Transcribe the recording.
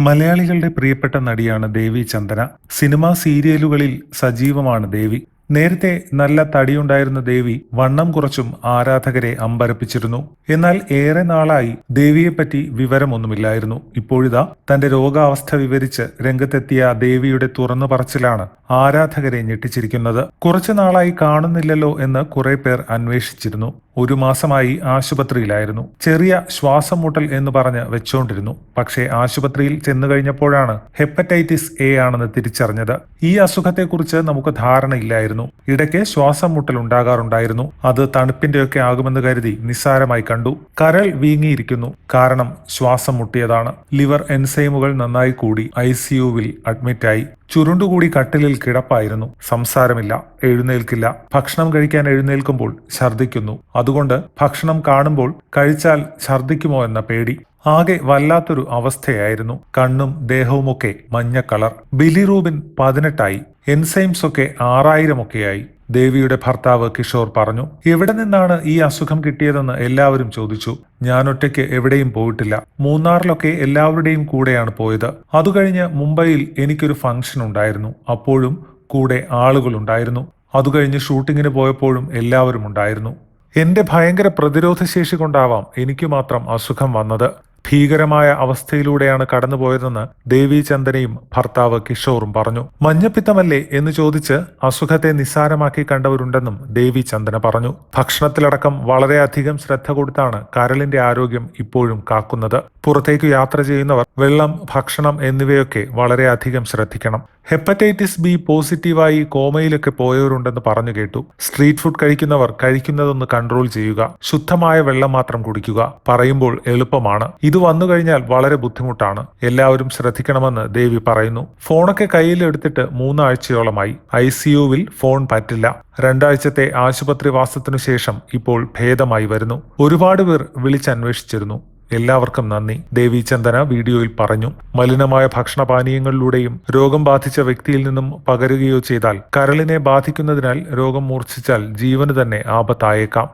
മലയാളികളുടെ പ്രിയപ്പെട്ട നടിയാണ് ദേവി ചന്ദന. സിനിമാ സീരിയലുകളിൽ സജീവമാണ് ദേവി. നേരത്തെ നല്ല തടിയുണ്ടായിരുന്ന ദേവി വണ്ണം കുറച്ചും ആരാധകരെ അമ്പരപ്പിച്ചിരുന്നു. എന്നാൽ ഏറെ നാളായി ദേവിയെപ്പറ്റി വിവരമൊന്നുമില്ലായിരുന്നു. ഇപ്പോഴിതാ തന്റെ രോഗാവസ്ഥ വിവരിച്ച് രംഗത്തെത്തിയ ദേവിയുടെ തുറന്നു പറച്ചിലാണ് ആരാധകരെ ഞെട്ടിച്ചിരിക്കുന്നത്. കുറച്ചു നാളായി കാണുന്നില്ലല്ലോ എന്ന് കുറെ പേർ അന്വേഷിച്ചിരുന്നു. ഒരു മാസമായി ആശുപത്രിയിലായിരുന്നു. ചെറിയ ശ്വാസം മുട്ടൽ എന്ന് പറഞ്ഞ് വെച്ചോണ്ടിരുന്നു. പക്ഷേ ആശുപത്രിയിൽ ചെന്നു കഴിഞ്ഞപ്പോഴാണ് ഹെപ്പറ്റൈറ്റിസ് എ ആണെന്ന് തിരിച്ചറിഞ്ഞത്. ഈ അസുഖത്തെക്കുറിച്ച് നമുക്ക് ധാരണയില്ലായിരുന്നു. ഇടയ്ക്ക് ശ്വാസം മുട്ടൽ ഉണ്ടാകാറുണ്ടായിരുന്നു. അത് തണുപ്പിന്റെയൊക്കെ ആകുമെന്ന് കരുതി നിസ്സാരമായി കണ്ടു. കരൾ വീങ്ങിയിരിക്കുന്നു. കാരണം ശ്വാസം മുട്ടിയതാണ്. ലിവർ എൻസൈമുകൾ നന്നായി കൂടി ഐ സിയുവിൽ അഡ്മിറ്റായി. ചുരുണ്ടുകൂടി കട്ടിലിൽ കിടപ്പായിരുന്നു. സംസാരമില്ല എഴുന്നേൽക്കില്ല. ഭക്ഷണം കഴിക്കാൻ എഴുന്നേൽക്കുമ്പോൾ ഛർദ്ദിക്കുന്നു. അതുകൊണ്ട് ഭക്ഷണം കാണുമ്പോൾ കഴിച്ചാൽ ഛർദ്ദിക്കുമോ എന്ന പേടി. ആകെ വല്ലാത്തൊരു അവസ്ഥയായിരുന്നു. കണ്ണും ദേഹവുമൊക്കെ മഞ്ഞ കളർ. ബിലിറൂബിൻ പതിനെട്ടായി. എൻസൈംസ് ഒക്കെ ആറായിരമൊക്കെയായി. ദേവിയുടെ ഭർത്താവ് കിഷോർ പറഞ്ഞു എവിടെ നിന്നാണ് ഈ അസുഖം കിട്ടിയതെന്ന് എല്ലാവരും ചോദിച്ചു. ഞാൻ ഒറ്റയ്ക്ക് എവിടെയും പോയിട്ടില്ല. മൂന്നാറിലൊക്കെ എല്ലാവരുടെയും കൂടെയാണ് പോയത്. അതുകഴിഞ്ഞ് മുംബൈയിൽ എനിക്കൊരു ഫംഗ്ഷൻ ഉണ്ടായിരുന്നു. അപ്പോഴും കൂടെ ആളുകളുണ്ടായിരുന്നു. അതുകഴിഞ്ഞ് ഷൂട്ടിങ്ങിന് പോയപ്പോഴും എല്ലാവരും ഉണ്ടായിരുന്നു. എന്റെ ഭയങ്കര പ്രതിരോധശേഷി കൊണ്ടാവാം എനിക്ക് മാത്രം അസുഖം വന്നത്. ഭീകരമായ അവസ്ഥയിലൂടെയാണ് കടന്നുപോയതെന്ന് ദേവി ചന്ദനയും ഭർത്താവ് കിഷോറും പറഞ്ഞു. മഞ്ഞപ്പിത്തമല്ലേ എന്ന് ചോദിച്ച് അസുഖത്തെ നിസ്സാരമാക്കി കണ്ടവരുണ്ടെന്നും ദേവി ചന്ദന പറഞ്ഞു. ഭക്ഷണത്തിലടക്കം വളരെയധികം ശ്രദ്ധ കൊടുത്താണ് കരളിന്റെ ആരോഗ്യം ഇപ്പോഴും കാക്കുന്നത്. പുറത്തേക്ക് യാത്ര ചെയ്യുന്നവർ വെള്ളം ഭക്ഷണം എന്നിവയൊക്കെ വളരെയധികം ശ്രദ്ധിക്കണം. ഹെപ്പറ്റൈറ്റിസ് ബി പോസിറ്റീവായി കോമയിലൊക്കെ പോയവരുണ്ടെന്ന് പറഞ്ഞു കേട്ടു. സ്ട്രീറ്റ് ഫുഡ് കഴിക്കുന്നവർ കഴിക്കുന്നതൊന്ന് കൺട്രോൾ ചെയ്യുക. ശുദ്ധമായ വെള്ളം മാത്രം കുടിക്കുക പറയുമ്പോൾ എളുപ്പമാണ്. ഇത് വന്നു കഴിഞ്ഞാൽ വളരെ ബുദ്ധിമുട്ടാണ്. എല്ലാവരും ശ്രദ്ധിക്കണമെന്ന് ദേവി പറയുന്നു. ഫോണൊക്കെ കയ്യിലെടുത്തിട്ട് മൂന്നാഴ്ചയോളമായി. ഐ സിയുവിൽ ഫോൺ പറ്റില്ല. രണ്ടാഴ്ചത്തെ ആശുപത്രി വാസത്തിനു ശേഷം ഇപ്പോൾ ഭേദമായി വരുന്നു. ഒരുപാട് പേർ വിളിച്ചന്വേഷിച്ചിരുന്നു. എല്ലാവർക്കും നന്ദി. ദേവി ചന്ദന വീഡിയോയിൽ പറഞ്ഞു മലിനമായ ഭക്ഷണപാനീയങ്ങളിലൂടെയും രോഗം ബാധിച്ച വ്യക്തിയിൽ നിന്നും പകരുകയോ ചെയ്താൽ കരളിനെ ബാധിക്കുന്നതിനാൽ രോഗം മൂർച്ഛിച്ചാൽ ജീവന് തന്നെ ആപത്തായേക്കാം.